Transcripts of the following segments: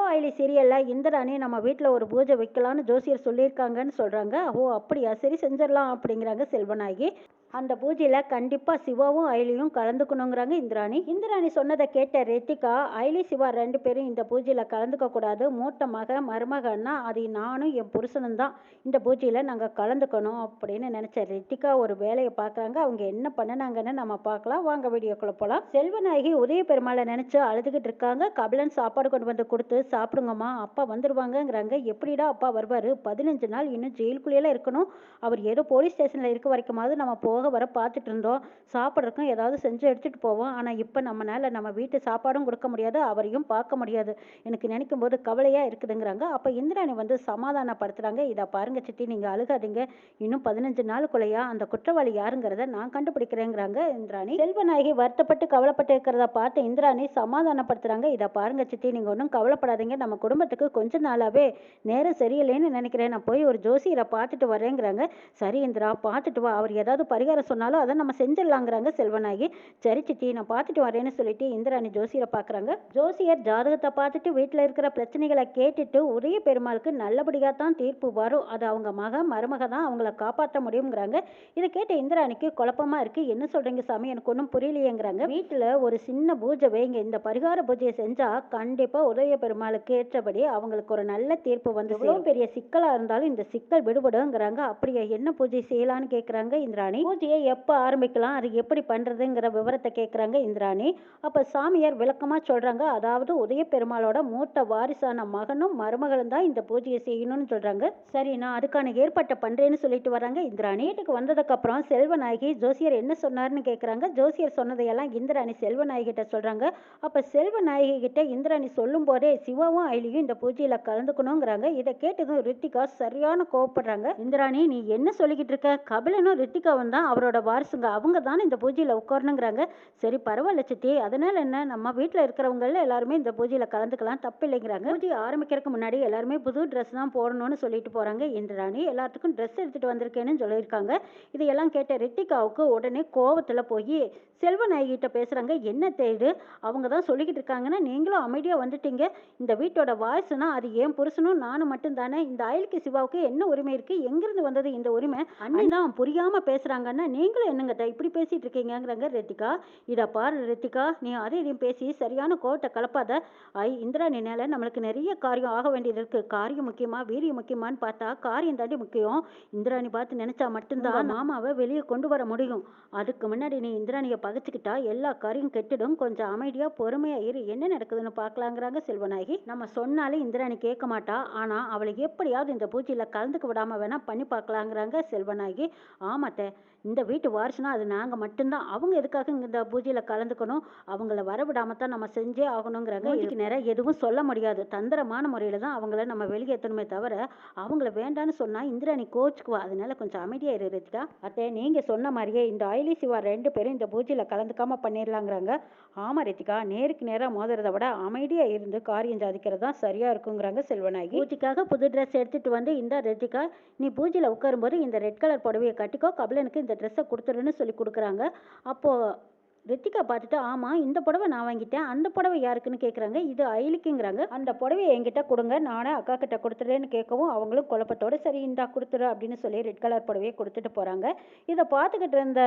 சிவா ஐலி சீரியலில் இந்திராணி நம்ம வீட்டில் ஒரு பூஜை வைக்கலான்னு ஜோசியர் சொல்லியிருக்காங்கன்னு சொல்கிறாங்க ஓ அப்படியா? சரி செஞ்சிடலாம் அப்படிங்கிறாங்க செல்வநாயகி. அந்த பூஜையில் கண்டிப்பாக சிவாவும் ஐலியும் கலந்துக்கணுங்கிறாங்க இந்திராணி. இந்திராணி சொன்னதை கேட்ட ரெத்திகா ஐலி சிவா ரெண்டு பேரும் இந்த பூஜையில் கலந்துக்க கூடாது. மூத்த மக மருமகன்னா அது நானும் என் புருஷனும் தான் இந்த பூஜையில் நாங்கள் கலந்துக்கணும் அப்படின்னு நினச்ச ரெத்திகா ஒரு வேலையை பார்க்குறாங்க அவங்க என்ன பண்ணினாங்கன்னு நம்ம பார்க்கலாம் வாங்க வீடியோக்குள்ளே போகலாம் செல்வநாயகி உதய பெருமாளை நினச்சி அழுதுகிட்டு இருக்காங்க. கபிலன் சாப்பாடு கொண்டு வந்து கொடுத்து சாப்பிடுங்கம்மா அப்பா வந்துடுவாங்கங்கிறாங்க எப்படிடா அப்பா வருவார்? பதினஞ்சு நாள் இன்னும் ஜெயிலுக்குள்ளேயெல்லாம் இருக்கணும். அவர் ஏதோ போலீஸ் ஸ்டேஷனில் இருக்க வரைக்குமாவது நம்ம போ போக வர பார்த்துட்டு இருந்தோம் சாப்பிட்றதுக்கும் ஏதாவது செஞ்சு எடுத்துகிட்டு போவோம். ஆனால் இப்போ நம்மளால நம்ம வீட்டு சாப்பாடும் கொடுக்க முடியாது அவரையும் பார்க்க முடியாது. எனக்கு நினைக்கும் போது கவலையாக இருக்குதுங்கிறாங்க. அப்போ இந்திராணி வந்து சமாதானப்படுத்துகிறாங்க இதை பாருங்க சித்தி நீங்கள் அழுகாதீங்க. இன்னும் பதினஞ்சு நாளுக்குள்ளேயா அந்த குற்றவாளி யாருங்கிறத நான் கண்டுபிடிக்கிறேங்கிறாங்க இந்திராணி. செல்வநாயகி வருத்தப்பட்டு கவலைப்பட்டு இருக்கிறத பார்த்து இந்திராணி சமாதானப்படுத்துகிறாங்க இதை பாருங்க சித்தி நீங்கள் ஒன்றும் கவலைப்படாதீங்க. நம்ம குடும்பத்துக்கு கொஞ்ச நாளாகவே நேரம் சரியில்லைன்னு நினைக்கிறேன். நான் போய் ஒரு ஜோசியரை பார்த்துட்டு வரேங்கிறாங்க. சரி இந்திரா பார்த்துட்டு வா. அவர் ஏதாவது பரிகாரம் சொன்னாலும் அதை நம்ம செஞ்சிடலாங்கிறாங்க செல்வநாயகி. சரி சித்தி நான் பார்த்துட்டு வரேன்னு சொல்லிட்டு இந்திராணி ஜோசியரை பார்க்குறாங்க. ஜோசியர் ஜாதகத்தை பார்த்துட்டு வீட்டில் இருக்கிற பிரச்சனைகளை கேட்டுட்டு உரிய பெருமாளுக்கு நல்லபடியாக தான் தீர்ப்பு வரும். அது அவங்க மக மருமக தான் அவங்கள காப்பாற்ற முடியுங்கிறாங்க இதை கேட்ட இந்திராணிக்கு குழப்பமா இருக்கு. என்ன சொல்றீங்க சாமி? எனக்கு ஒன்றும் புரியலையேங்கிறாங்க. வீட்டில் ஒரு சின்ன பூஜை வைங்க. இந்த பரிகார பூஜையை செஞ்சால் கண்டிப்பா உதய பெருமாளுக்கு ஏற்றபடி அவங்களுக்கு ஒரு நல்ல தீர்ப்பு வந்து எவ்வளோ பெரிய சிக்கலா இருந்தாலும் இந்த சிக்கல் விடுபடுங்கிறாங்க. அப்படியே? என்ன பூஜை செய்யலான்னு கேட்குறாங்க இந்திராணி. பூஜையை எப்போ ஆரம்பிக்கலாம் அது எப்படி பண்ணுறதுங்கிற விவரத்தை கேட்குறாங்க இந்திராணி. அப்போ சாமியார் விளக்கமாக சொல்கிறாங்க அதாவது உதய பெருமாளோட மூத்த வாரிசான மகனும் மருமகளும் தான் இந்த பூஜையை செய்யணும்னு சொல்கிறாங்க சரி நான் அதுக்கான ஏற்பாட்டை பண்ணுறேன்னு சொல்லிட்டு வராங்க இந்திராணி. வீட்டுக்கு வந்ததுக்கப்புறம் செல்வநாயகி ஜோசியர் என்ன சொன்னார்னு கேட்குறாங்க ஜோசியர் சொன்னதையெல்லாம் இந்திராணி செல்வநாயகி கிட்ட அப்போ செல்வநாயகி கிட்ட இந்திராணி சொல்லும் போதே சிவாவும் ஐலியும் இந்த பூஜையில் கலந்துக்கணுங்கிறாங்க இதை கேட்டதும் ரித்திகா சரியான கோவப்படுறாங்க. இந்திராணி நீ என்ன சொல்லிக்கிட்டு இருக்க? கபிலனும் ரித்திகாவும் தான் அவரோட வாரிசுங்க. அவங்க தானே இந்த பூஜையில் உட்காரணுங்கிறாங்க. சரி பரவாயில்ல சித்தி. அதனால என்ன? நம்ம வீட்டில் இருக்கிறவங்கள எல்லாருமே இந்த பூஜையில் கலந்துக்கலாம். தப்பு இல்லைங்கிறாங்க. பூஜை ஆரம்பிக்கிறதுக்கு முன்னாடி எல்லாருமே புது ட்ரெஸ் தான் போடணும்னு சொல்லிட்டு என்று இந்திராணி எல்லாத்துக்கும் ட்ரெஸ் எடுத்துகிட்டு வந்திருக்கேன்னு சொல்லியிருக்காங்க. இதையெல்லாம் கேட்ட ரித்திகாவுக்கு உடனே கோவத்தில் போய் செல்வநாயகிட்ட பேசுகிறாங்க என்ன தேடு? அவங்க தான் சொல்லிக்கிட்டு இருக்காங்கன்னா நீங்களும் அமைதியாக வந்துட்டீங்க. இந்த வீட்டோட வாரிசுனா அது ஏன் புருஷனும் நானும் மட்டும் தானே இந்த அயலுக்கு சிவாவுக்கு என்ன உரிமை இருக்குது எங்கேருந்து வந்தது இந்த உரிமை? அண்ணன் தான் பேசுகிறாங்கன்னு பேசுறாங்கன்னா நீங்களும் என்னங்கட்ட இப்படி பேசிட்டு இருக்கீங்கங்கிறாங்க ரெத்திகா. இதை பாரு ரெத்திகா நீ அதை இதையும் பேசி சரியான கோட்டை கலப்பாத. ஐ இந்திராணி நேல நம்மளுக்கு நிறைய காரியம் ஆக வேண்டியது இருக்கு. காரியம் முக்கியமா வீரியம் முக்கியமான்னு பார்த்தா காரியம் தாண்டி முக்கியம். இந்திராணி பார்த்து நினைச்சா மட்டும்தான் மாமாவை வெளியே கொண்டு வர முடியும். அதுக்கு முன்னாடி நீ இந்திராணியை பகைச்சுக்கிட்டா எல்லா காரியம் கெட்டுடும். கொஞ்சம் அமைதியா பொறுமையா இரு. என்ன நடக்குதுன்னு பார்க்கலாங்கிறாங்க செல்வநாயகி. நம்ம சொன்னாலும் இந்திராணி கேட்க மாட்டா. ஆனா அவளை எப்படியாவது இந்த பூஜையில கலந்துக்க விடாம வேணா பண்ணி பார்க்கலாங்கிறாங்க செல்வநாயகி. ஆமாத்த இந்த வீட்டு வாரிசுனா அது நாங்க மட்டும்தான். அவங்க எதுக்காக இந்த பூஜையில கலந்துக்கணும்? அவங்கள வரவிடாம தான் நம்ம செஞ்சே ஆகணுங்கிறாங்க. இதுக்கு நேரம் எதுவும் சொல்ல முடியாது. தந்திரமான முறையில தான் அவங்கள நம்ம வெளியேற்றணுமே தவிர அவங்கள வேண்டான்னு சொன்னா இந்திராணி கோச்சுக்குவா. அதனால கொஞ்சம் அமைதியா இரு ரித்திகா. அத்தை நீங்க சொன்ன மாதிரியே இந்த ஆயிலி சிவா ரெண்டு பேரும் இந்த பூஜையில கலந்துக்காம பண்ணிடலாங்கிறாங்க ஆமா ரித்திகா நேருக்கு நேரா மோதுறதை விட அமைதியா இருந்து காரியம் சாதிக்கிறது தான் சரியா இருக்குங்கிறாங்க செல்வநாயகி. பூஜைக்காக புது ட்ரெஸ் எடுத்துட்டு வந்து இந்த ரித்திகா நீ பூஜையில உட்காரும்போது இந்த ரெட் கலர் புடவையை கட்டிக்கோ. கபிலனுக்கு இந்த ட்ரெஸ்ஸை கொடுத்துருன்னு சொல்லி கொடுக்குறாங்க. அப்போ ரித்திகா பார்த்துட்டு ஆமாம் இந்த புடவை நான் வாங்கிட்டேன். அந்த புடவை யாருக்குன்னு கேட்குறாங்க இது அயலிக்குங்கிறாங்க. அந்த புடவையை என்கிட்ட கொடுங்க. நானே அக்கா கிட்ட கொடுத்துறேன்னு கேட்கவும் அவங்களும் குழப்பத்தோடு சரி இந்தா கொடுத்துரு அப்படின்னு சொல்லி ரெட் கலர் புடவையை கொடுத்துட்டு போகிறாங்க இதை பார்த்துக்கிட்டு இருந்த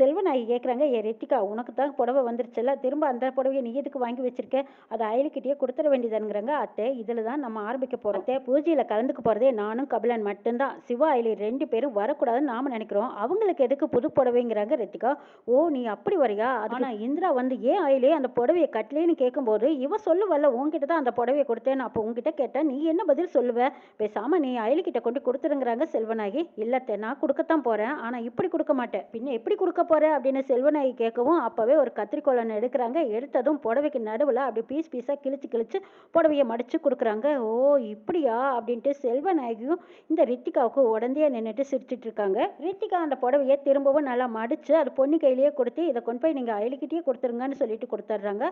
செல்வநாயகி கேட்குறாங்க ஏ ரித்திகா உனக்கு தான் புடவை வந்துருச்சுல்ல. திரும்ப அந்த புடவையை நீ எதுக்கு வாங்கி வச்சிருக்க? அதை அயலிக்கிட்டேயே கொடுத்துட வேண்டியதுங்கிறாங்க. அத்தை இதில் தான் நம்ம ஆரம்பிக்க போகிறோம் அத்தை பூஜையில் கலந்துக்க போகிறதே நானும் கபிலன் மட்டும்தான். சிவா அயலி ரெண்டு பேரும் வரக்கூடாதுன்னு நாம் நினைக்கிறோம். அவங்களுக்கு எதுக்கு புது புடவைங்கிறாங்க ரித்திகா. ஓ நீ அப்படி வரியா? ஆனா இந்திரா வந்து ஏன் ஆயிலே அந்த புடவையை கட்டலேன்னு கேட்கும்போது இவ சொல்லுவல்ல உன்கிட்ட தான் அந்த புடவையை கொடுத்தேன் அப்போ உன்கிட்ட கேட்டேன் நீ என்ன பதில் சொல்லுவ? பேசாம நீ அயலுக்கிட்ட கொண்டு கொடுத்துருங்கிறாங்க செல்வநாயகி. இல்லத்தை நான் கொடுக்கத்தான் போறேன். ஆனா இப்படி கொடுக்க மாட்டேன். பின்ன எப்படி கொடுக்க போற? அப்படின்னு செல்வநாயகி கேட்கவும் அப்பவே ஒரு கத்திரிக்கோளன் எடுக்கிறாங்க. எடுத்ததும் புடவைக்கு நடுவில் அப்படி பீஸ் பீஸா கிழிச்சு கிழிச்சு புடவையை மடிச்சு கொடுக்குறாங்க. ஓ இப்படியா? அப்படின்ட்டு செல்வநாயகியும் இந்த ரித்திகாவுக்கு உடந்தையா நின்றுட்டு சிரிச்சிட்டு இருக்காங்க. ரித்திகா அந்த புடவையை திரும்பவும் நல்லா மடிச்சு அது பொண்ணு கையிலேயே கொடுத்து இதை கொண்டு போய் நீங்க நீங்கள் அயலிக்கிட்டே கொடுத்துருங்கன்னு சொல்லிட்டு கொடுத்துட்றாங்க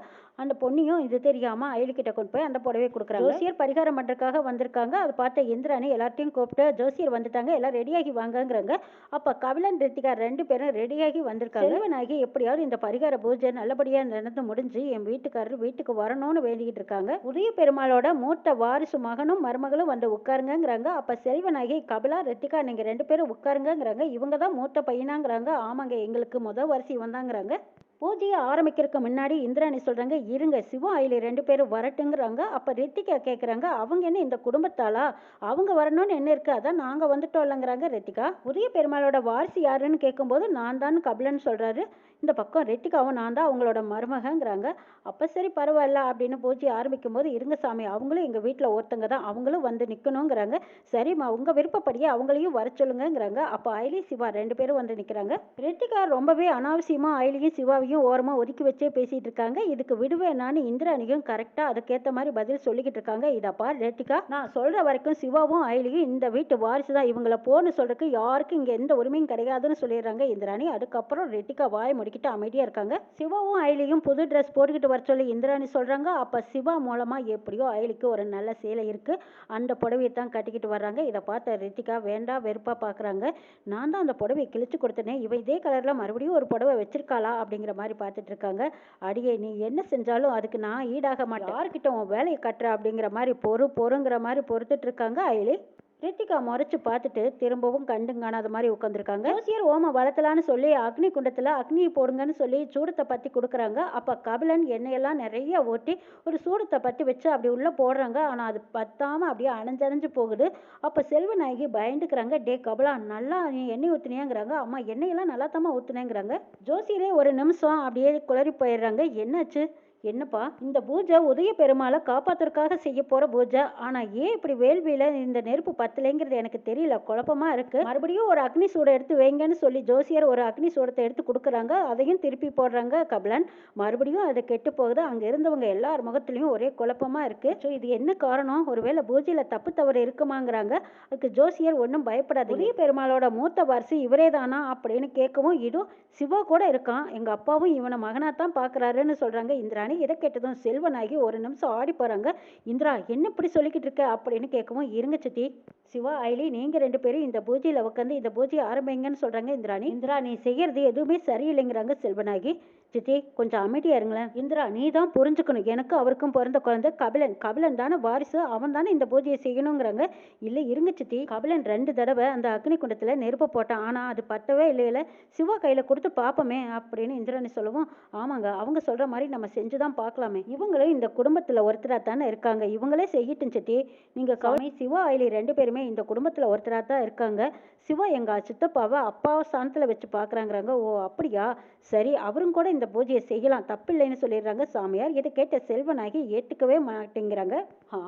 அந்த பொண்ணையும் இது தெரியாமல் அயலிக்கிட்ட கொண்டு போய் அந்த புடவை கொடுக்குறாங்க. ஜோசியர் பரிகாரம் பண்ணுறதுக்காக வந்திருக்காங்க. அதை பார்த்த இந்திராணி எல்லாத்தையும் கூப்பிட்டு ஜோசியர் வந்துட்டாங்க எல்லாம் ரெடியாகி வாங்கங்கிறாங்க. அப்போ கபிலன் ரித்திகா ரெண்டு பேரும் ரெடியாகி வந்திருக்காங்க. செல்வனாகி எப்படியாவது இந்த பரிகார பூஜை நல்லபடியாக நடந்து முடிஞ்சு என் வீட்டுக்காரர் வீட்டுக்கு வரணும்னு வேண்டிக்கிட்டு இருக்காங்க. உதய பெருமாளோட மூத்த வாரிசு மகனும் மருமகளும் வந்து உட்காருங்கங்கிறாங்க. அப்போ செல்வனாகி கபிலா ரித்திகா நீங்கள் ரெண்டு பேரும் உட்காருங்கங்கிறாங்க. இவங்க தான் மூத்த பையனாங்கிறாங்க. ஆமாங்க எங்களுக்கு முத வரிசை வந்தாங்கிறாங்க பூஜையை ஆரம்பிக்கிறதுக்கு முன்னாடி இந்திராணி சொல்கிறாங்க இருங்க சிவா அயிலி ரெண்டு பேரும் வரட்டுங்கிறாங்க. அப்போ ரித்திகா கேட்குறாங்க அவங்க என்ன இந்த குடும்பத்தாளா? அவங்க வரணும்னு என்ன இருக்குது அதான் நாங்கள் வந்துட்டோம் இல்லைங்கிறாங்க ரித்திகா. உதய பெருமாளோட வாரிசு யாருன்னு கேட்கும்போது நான் தான் கபிலன் சொல்கிறாரு இந்த பக்கம் ரெட்டிக்காவும் நான் தான் அவங்களோட மருமகங்கிறாங்க. அப்போ சரி பரவாயில்ல அப்படின்னு பூஜை ஆரம்பிக்கும் போது இருங்க சாமி அவங்களும் எங்கள் வீட்டில் ஒருத்தங்க தான். அவங்களும் வந்து நிற்கணுங்கிறாங்க சரிம்மா உங்கள் விருப்பப்படியே அவங்களையும் வர சொல்லுங்கங்கிறாங்க. அப்போ அயலி சிவா ரெண்டு பேரும் வந்து நிற்கிறாங்க ரெட்டிகா ரொம்பவே அனாவசியமாக அயலியும் சிவாவையும் ஓரமாக ஒதுக்கி வச்சே பேசிகிட்டு இருக்காங்க. இதுக்கு விடுவேனான்னு இந்திராணியும் கரெக்டாக அதுக்கேற்ற மாதிரி பதில் சொல்லிக்கிட்டு இருக்காங்க. இதப்பா ரெட்டிகா நான் சொல்கிற வரைக்கும் சிவாவும் அயலியும் இந்த வீட்டு வாரிசு தான். இவங்கள போன்னு சொல்கிறதுக்கு யாருக்கும் இங்கே எந்த உரிமையும் கிடையாதுன்னு சொல்லிடுறாங்க இந்திராணி. அதுக்கப்புறம் ரெட்டிகா வாய் முடிக்கிட்டு அமைதியாக இருக்காங்க. சிவாவும் அயலியும் புது ட்ரெஸ் போட்டுக்கிட்டு வர சொல்லி இந்திராணி சொல்கிறாங்க அப்போ சிவா மூலமாக எப்படியோ அயலிக்கு ஒரு நல்ல சேலை இருக்குது அந்த புடவையை தான் கட்டிக்கிட்டு வர்றாங்க. இதை பார்த்த ரித்திகா வேண்டாம் வெறுப்பாக பார்க்குறாங்க நான் தான் அந்த புடவையை கிழிச்சு கொடுத்தனே. இவன் இதே கலரில் மறுபடியும் ஒரு புடவை வச்சிருக்காளா அப்படிங்கிற மாதிரி பார்த்துட்டு இருக்காங்க. அடியே நீ என்ன செஞ்சாலும் அதுக்கு நான் ஈடாக மாட்டேன். யார்கிட்ட உன் வேலையை கட்டுற அப்படிங்கிற மாதிரி பொறு பொறுங்கிற மாதிரி பொறுத்துட்டு இருக்காங்க அயலி. ரித்திகா முறைச்சு பார்த்துட்டு திரும்பவும் கண்டும் காணாத மாதிரி உட்காந்துருக்காங்க ஜோசியர் ஓம வளர்த்தலான்னு சொல்லி அக்னி குண்டத்தில் அக்னியை போடுங்கன்னு சொல்லி சூடத்தை பற்றி கொடுக்குறாங்க. அப்போ கபிலன் எண்ணெயெல்லாம் நிறைய ஊற்றி ஒரு சூடத்தை பற்றி வச்சு அப்படி உள்ளே போடுறாங்க. ஆனால் அது பத்தாமல் அப்படியே அணைஞ்சணைஞ்சு போகுது. அப்போ செல்வநாயகி பயந்துக்கிறாங்க. டே கபிலா நல்லா நீ எண்ணெய் ஊற்றுனியாங்கிறாங்க அம்மா எண்ணெயெல்லாம் நல்லா தாம்மா ஊற்றுனேங்கிறாங்க ஜோசியரே ஒரு நிமிஷம் அப்படியே குளறி போயிடுறாங்க. என்னாச்சு? என்னப்பா இந்த பூஜை உதய பெருமாளை காப்பாத்துறதுக்காக செய்ய போற பூஜை ஆனா ஏன் இப்படி வேள்வியில இந்த நெருப்பு பத்தலைங்கிறது எனக்கு தெரியல குழப்பமா இருக்கு. மறுபடியும் ஒரு அக்னி சூடை எடுத்து வைங்கன்னு சொல்லி ஜோசியர் ஒரு அக்னி சூடத்தை எடுத்து கொடுக்குறாங்க அதையும் திருப்பி போடுறாங்க கபலன். மறுபடியும் அது கெட்டு போகுது அங்க இருந்தவங்க எல்லார் முகத்துலயும் ஒரே குழப்பமா இருக்கு. ஸோ இது என்ன காரணம்? ஒருவேளை பூஜையில தப்பு தவறு இருக்குமாங்கிறாங்க. அதுக்கு ஜோசியர் ஒன்றும் பயப்படாது உதய பெருமாளோட மூத்த வாரிசு இவரே தானா அப்படின்னு கேட்கவும் இடும் சிவா கூட இருக்கான் எங்க அப்பாவும் இவனை மகனா தான் பாக்குறாருன்னு சொல்றாங்க இந்திராணி. இதை கேட்டதும் செல்வனாகி ஒரு நிமிஷம் ஆடி போறாங்க இந்திரா என்ன இப்படி சொல்லிக்கிட்டு இருக்க? அப்படின்னு கேட்கவும் இருங்க சித்தி. சிவா ஐலி நீங்க ரெண்டு பேரும் இந்த பூஜையில் உட்காந்து இந்த பூஜையை ஆரம்பிங்கன்னு சொல்றாங்க இந்திராணி இந்திரா நீ செய்யறது எதுவுமே சரியில்லைங்கிறாங்க செல்வனாகி. சித்தி கொஞ்சம் அமைதியாக இருங்களேன். இந்திரா நீ தான் புரிஞ்சுக்கணும். எனக்கு அவருக்கும் பிறந்த குழந்தை கபிலன். கபிலன் தானே வாரிசு. அவன் தானே இந்த பூஜையை செய்யணுங்கிறாங்க. இல்லை இருங்க சித்தி. கபிலன் ரெண்டு தடவை அந்த அக்னி குண்டத்தில் நெருப்பு போட்டான். ஆனால் அது பத்தவே இல்லையில. சிவா கையில் கொடுத்து பார்ப்போமே அப்படின்னு இந்திராணி சொல்லவும் ஆமாங்க அவங்க சொல்கிற மாதிரி நம்ம செஞ்சு தான் பார்க்கலாமே இவங்களும் இந்த குடும்பத்தில் ஒருத்தராக தானே இருக்காங்க. இவங்களே செய்யட்டும் சித்தி. நீங்கள் கவனி சிவா ஐலி ரெண்டு பேருமே இந்த குடும்பத்தில் ஒருத்தராக தான் இருக்காங்க. சிவா எங்கள் சித்தப்பாவை அப்பாவை ஸ்தானத்தில் வச்சு பார்க்குறாங்கிறாங்க ஓ அப்படியா? சரி அவரும் கூட இந்த பூஜையை செய்யலாம். தப்பில்லைன்னு சொல்லிடுறாங்க சாமியார். இதை கேட்ட செல்வனாகி ஏற்றுக்கவே மாட்டேங்கிறாங்க.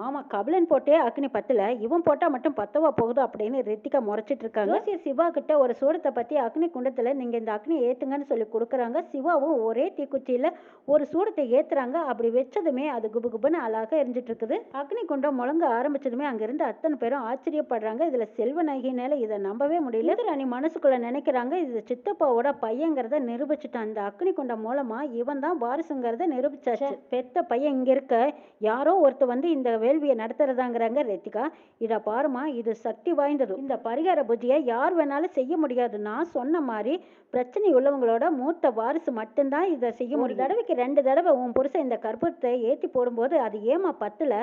ஆமாம் கபிலன் போட்டே அக்னி பத்தல. இவன் போட்டால் மட்டும் பத்தவா போகுது அப்படின்னு ரித்திகா முறைச்சிட்டு இருக்காங்க. ஜோசியர் சிவா கிட்ட ஒரு சூடத்தை பற்றி அக்னி குண்டத்தில் நீங்கள் இந்த அக்னி ஏற்றுங்கன்னு சொல்லி கொடுக்குறாங்க. சிவாவும் ஒரே தீக்குச்சியில் ஒரு சூடத்தை ஏற்றுறாங்க அப்படி வச்சதுமே அது குபு குபுன்னு அழகாக எரிஞ்சிட்டு இருக்குது அக்னி குண்டம் முழங்க ஆரம்பிச்சதுமே அங்கிருந்து அத்தனை பேரும் ஆச்சரியப்படுறாங்க. இதில் செல்வநாயகினால இதை நம்பவே முடியல. இந்திராணி மனசுக்குள்ள நினைக்கிறாங்க இது சித்தப்பாவோட பையங்கிறத நிரூபிச்சுட்டான். அந்த அக்னி குண்டம் மூலமா இவன் தான் வாரிசுங்கிறத நிரூபிச்சாச்சு. பெத்த பையன் இங்க இருக்க யாரோ ஒருத்தர் வந்து இந்த வேள்வியை நடத்துறதாங்கிறாங்க ரெத்திகா. இதை பாருமா இது சக்தி வாய்ந்தது. இந்த பரிகார பூஜையை யார் வேணாலும் செய்ய முடியாது. நான் சொன்ன மாதிரி பிரச்சனை உள்ளவங்களோட மூத்த வாரிசு மட்டும்தான் இதை செய்ய முடியும். தடவைக்கு ரெண்டு தடவை உன் புருஷன் இந்த கற்பூரத்தை ஏற்றி போடும்போது அது ஏமா பத்துல?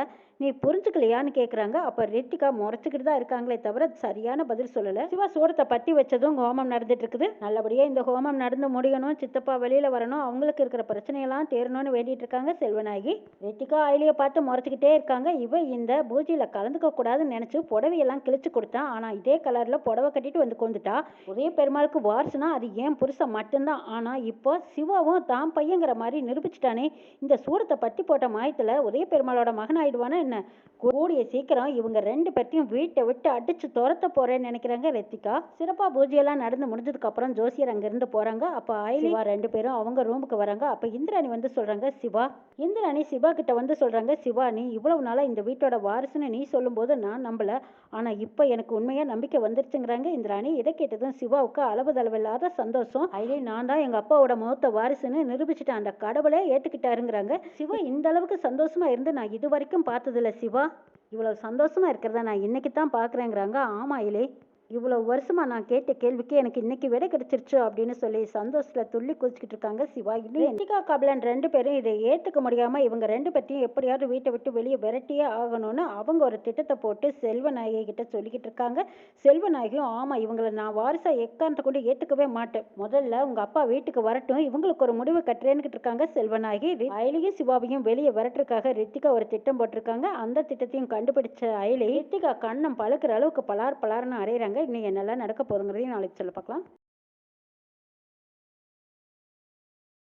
நீ புரிஞ்சுக்கலையான்னு கேட்குறாங்க அப்போ ரெட்டிகா முறைச்சிக்கிட்டு தான் இருக்காங்களே தவிர சரியான பதில் சொல்லலை. சிவா சோரத்தை பற்றி வச்சதும் ஹோமம் நடந்துட்டு இருக்குது நல்லபடியாக இந்த ஹோமம் நடந்து முடியணும். சித்தப்பா வெளியில் வரணும். அவங்களுக்கு இருக்கிற பிரச்சனையெல்லாம் தேரணும்னு வேண்டிட்டு இருக்காங்க செல்வநாயகி. ரெட்டிகா ஆயிலியை பார்த்து முறைச்சிக்கிட்டே இருக்காங்க. இவ இந்த பூஜையில் கலந்துக்க கூடாதுன்னு நினச்சி புடவையெல்லாம் கிழிச்சு கொடுத்தான் ஆனால் இதே கலரில் புடவை கட்டிட்டு வந்து கொண்டுட்டா. ஒரே பெருமாளுக்கு வாரிசுனா அது ஏன் புருஷன் மட்டும்தான்? ஆனால் இப்போ சிவாவும் தான் பையங்கிற மாதிரி நிரூபிச்சிட்டானே. இந்த சூரத்தை பட்டி போட்ட மாயத்தில் ஒரே பெருமாளோட மகன் ஆயிடுவானே என்ன? கூடிய சீக்கிரம் இவங்க ரெண்டு பேர்த்தையும் வீட்டை விட்டு அடிச்சு துரத்த போறேன்னு நினைக்கிறாங்க ரெத்திகா. சிறப்பா பூஜையெல்லாம் நடந்து முடிஞ்சதுக்கு அப்புறம் ஜோசியர் அங்கிருந்து போறாங்க. அப்ப ஆயிலிவா ரெண்டு பேரும் அவங்க ரூமுக்கு வராங்க. அப்ப இந்திராணி வந்து சொல்றாங்க சிவா. இந்திராணி சிவா கிட்ட வந்து சொல்றாங்க சிவா நீ இவ்வளவு நாளா இந்த வீட்டோட வாரிசுன்னு நீ சொல்லும்போது நான் நம்பல. ஆனா இப்ப எனக்கு உண்மையா நம்பிக்கை வந்துருச்சுங்கிறாங்க இந்திராணி. இதை கேட்டதும் சிவாவுக்கு அளவு தளவில்லாத சந்தோஷம். ஐயே நான் தான் எங்க அப்பாவோட மூத்த வாரிசுன்னு நிரூபிச்சுட்டேன் அந்த கடவுளே ஏத்துக்கிட்டாருங்கிறாங்க. சிவா இந்த அளவுக்கு சந்தோஷமா இருந்து நான் இது வரைக்கும் பார்த்தது பார்த்ததில்ல சிவா. இவ்வளோ சந்தோஷமா இருக்கிறத நான் இன்றைக்கி தான் பார்க்குறேங்கிறாங்க ஆமா இலே இவ்வளோ வருஷமாக நான் கேட்ட கேள்விக்கு எனக்கு இன்னைக்கு விடை கிடைச்சிருச்சு அப்படின்னு சொல்லி சந்தோஷத்தில் துள்ளி குதிச்சுக்கிட்டு இருக்காங்க சிவா. இல்லை ரித்திகா ரெண்டு பேரும் இதை ஏற்றுக்க முடியாமல் இவங்க ரெண்டு பேர்த்தையும் எப்படியாவது வீட்டை விட்டு வெளியே விரட்டியே ஆகணும்னு அவங்க ஒரு திட்டத்தை போட்டு செல்வநாயகி கிட்ட சொல்லிக்கிட்டு இருக்காங்க. செல்வநாயகியும் ஆமாம் இவங்களை நான் வாரிசாக எக்காரணத்தை கொண்டு ஏற்றுக்கவே மாட்டேன். முதல்ல உங்கள் அப்பா வீட்டுக்கு வரட்டும். இவங்களுக்கு ஒரு முடிவு கட்டுறேன்னு இருக்காங்க செல்வநாயகி. அயலியும் சிவாவையும் வெளியே வரட்டுறதுக்காக ரித்திகா ஒரு திட்டம் போட்டிருக்காங்க. அந்த திட்டத்தையும் கண்டுபிடிச்ச அயலி ரித்திகா கண்ணம் பழுக்கிற அளவுக்கு பலார் பலார்னு அரைகிறாங்க இன்னும் என்னெல்லாம் நடக்க போகுதுங்கிறதையும் நாளைக்கு சொல்ல பார்க்கலாம்.